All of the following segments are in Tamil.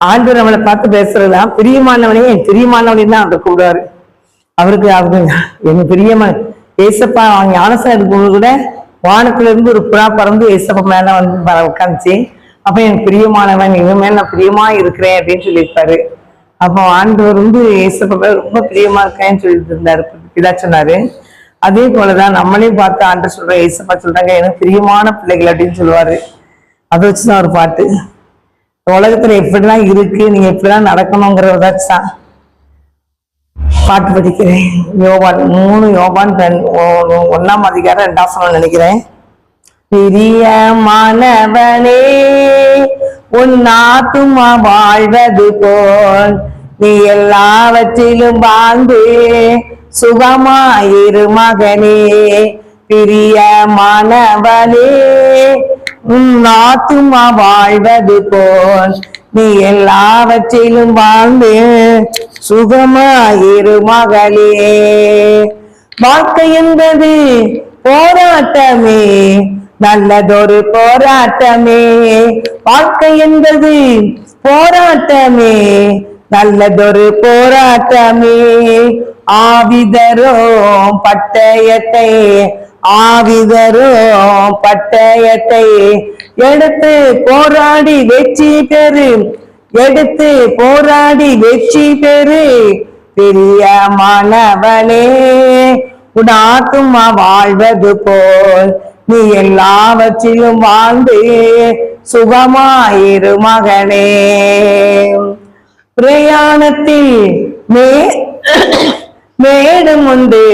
ஆண்டு நம்மளை பார்த்து பேசுறதுலாம் பிரியமானவனே என் பிரியமானவனே தான் அவர் கூப்பிடுவாரு? அவருக்கு அவருக்கு என் பிரியமான ஏசப்பா ஞானசம் இருக்கும்போது கூட வானத்துல இருந்து ஒரு புறா பறந்து ஏசப்பா மேல வந்து பற- உட்காந்துச்சு அப்ப என் பிரியமானவன் இவன் மேல நான் பிரியமா இருக்கிறேன் அப்படின்னு சொல்லியிருப்பாரு. அப்போ ஆண்டவர் வந்து ஏசப்பா மேல ரொம்ப பிரியமா இருக்கேன்னு சொல்லிட்டு இருந்தாரு. பிதா சொன்னாரு. அதே போலதான் நம்மளையும் பார்த்து ஆண்டு சொல்ற ஏசப்பா சொல்றாங்க எனக்கு பிரியமான பிள்ளைகள் அப்படின்னு சொல்லுவாரு. அதை வச்சுதான் ஒரு பாட்டு. உலகத்துல எப்படிலாம் இருக்கு நீங்க எப்படிலாம் நடக்கணுங்கிறதாச்சுதான் பாட்டு படிக்கிறேன். யோபான் மூணு யோபான் ஒன்னாம் அதிகாரம் ரெண்டாம் சனம் நினைக்கிறேன். பிரியமானவனே உன் ஆத்துமா வாழ்வது போல் நீ எல்லாவற்றிலும் வாழ்ந்து சுகமாயிரு மகனே பிரியமானவனே உன் ஆத்துமா வாழ்வது போல். நீ எல்லாவற்றிலும் வாழ்ந்து சுகமாயிரு மகளே. வாழ்க்கை என்பது போராட்டமே நல்லதொரு போராட்டமே. வாழ்க்கை என்பது போராட்டமே நல்லதொரு போராட்டமே. ஆவிதரோ பட்டயத்தை ஆவிதரும் பட்டயத்தை எடுத்து போராடி வெற்றி பெறு. எடுத்து போராடி வெற்றி பெறு. பிரியமானவனே உன் ஆத்துமா வாழ்வது போல். நீ எல்லாவற்றிலும் வாழ்ந்து சுகமாயிரு மகனே. பிரயாணத்தில் மே மேடும் உண்டு.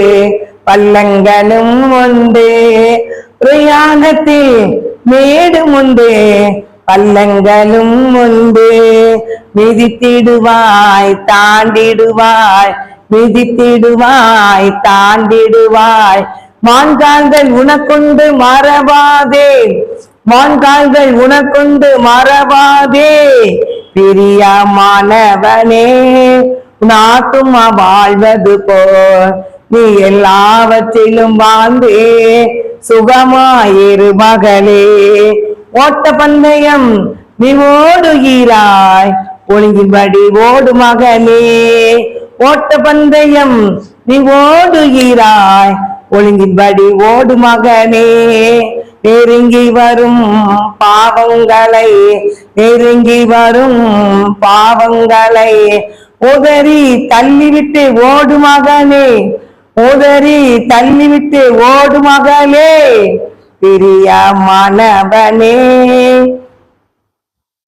பல்லங்களும் உண்டு. பிரயாணத்தில் மேடும் உண்டு. பல்லங்களும் உண்டு. மிதித்திடுவாய் தாண்டிடுவாய் மிதித்திடுவாய் தாண்டிடுவாய். மான்கால்கள் உனக்குண்டு மறவாதே. மான்கால்கள் உனக்குண்டு மறவாதே. பிரியமானவனே உன் வாழ்வது போல். நீ எல்லாவற்றிலும் வாழ்ந்தே. சுகமாயிரு மகளே. ஓட்ட பந்தயம் நீ ஓடுகிறாய் ஒழுங்கின்படி ஓடு மகளே. ஓட்ட பந்தயம் நீ ஓடுகிறாய் ஒழுங்கின்படி ஓடு மகனே நெருங்கி வரும் பாவங்களை நெருங்கி வரும் பாவங்களை. உதறி தள்ளிவிட்டு ஓடு மகனே. உதறி தள்ளிவிட்டு ஓடு மகளே பிரியமானவனே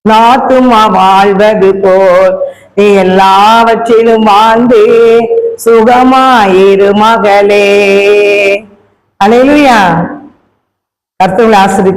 நாத்துமா வாழ்வது போல் நீ எல்லாவற்றிலும் வாழ்ந்து சுகமாயிரு மகளே. அலையிலுயா கருத்துங்களை ஆசிரி